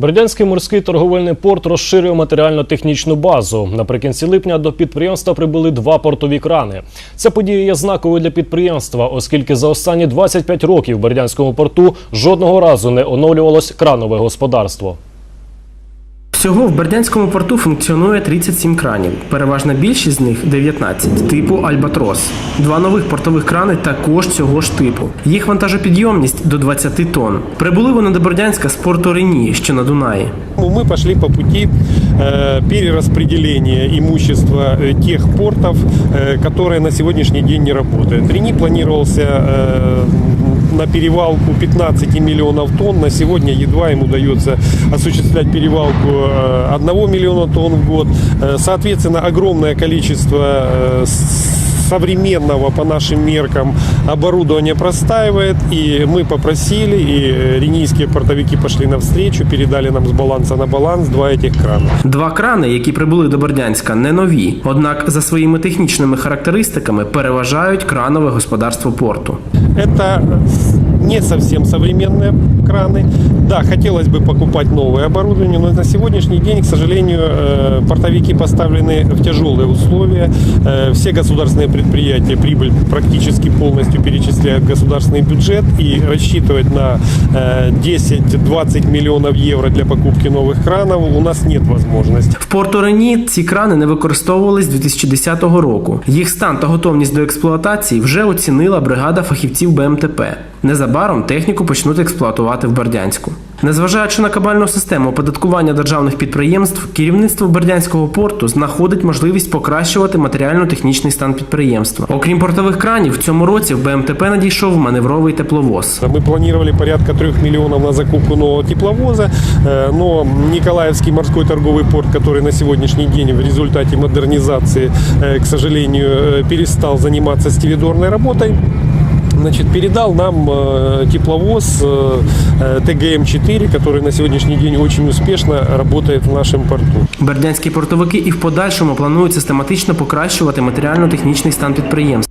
Бердянський морський торговельний порт розширює матеріально-технічну базу. Наприкінці липня до підприємства прибули два портові крани. Ця подія є знаковою для підприємства, оскільки за останні 25 років в Бердянському порту жодного разу не оновлювалось кранове господарство. Всього в Бердянському порту функціонує 37 кранів. Переважна більшість з них 19, типу Альбатрос. Два нових портових крани також цього ж типу. Їх вантажопідйомність до 20 тонн. Прибули вони до Бердянська з порту Рені, що на Дунаї. Мы пошли по пути э, перераспределения имущества э, тех портов, э, которые на сегодняшний день не работают. Рени планировался э, на перевалку 15 миллионов тонн. На сегодня едва им удается осуществлять перевалку э, 1 миллиона тонн в год. Э, Соответственно, огромное количество э, с- современного по нашим меркам оборудование простаивает, и мы попросили, и э, ренийские портовики пошли навстречу, передали нам с баланса на баланс два этих крана. Два крани, які прибули до Бердянська, не нові, однак за своїми технічними характеристиками переважають кранове господарство порту. Это не совсем современные краны. Да, хотелось бы покупать новое оборудование, но на сегодняшний день, к сожалению, э, портовики поставлены в тяжелые условия. Э, Все государственные предприятия прибыль практически полностью перечисляют в государственный бюджет и рассчитывать на э, 10-20 миллионов евро для покупки новых кранов у нас нет возможности. В порту Рені ці крани не використовувались з 2010 року. Їх стан та готовність до експлуатації вже оцінила бригада фахівців БМТП. Незабаром техніку почнуть експлуатувати в Бердянську. Незважаючи на кабальну систему оподаткування державних підприємств, керівництво Бердянського порту знаходить можливість покращувати матеріально-технічний стан підприємства. Окрім портових кранів, в цьому році в БМТП надійшов маневровий тепловоз. Мы планировали порядка 3 миллионов на закупку нового тепловоза, э, но Николаевский морской торговый порт, который на сегодняшний день в результате модернизации, э, к сожалению, э, перестал заниматься стивидорной работой, значит, передал нам э, тепловоз э, э, ТГМ-4, который на сегодняшний день очень успешно работает в нашем порту. Бердянські портовики і в подальшому планують систематично покращувати матеріально-технічний стан підприємства.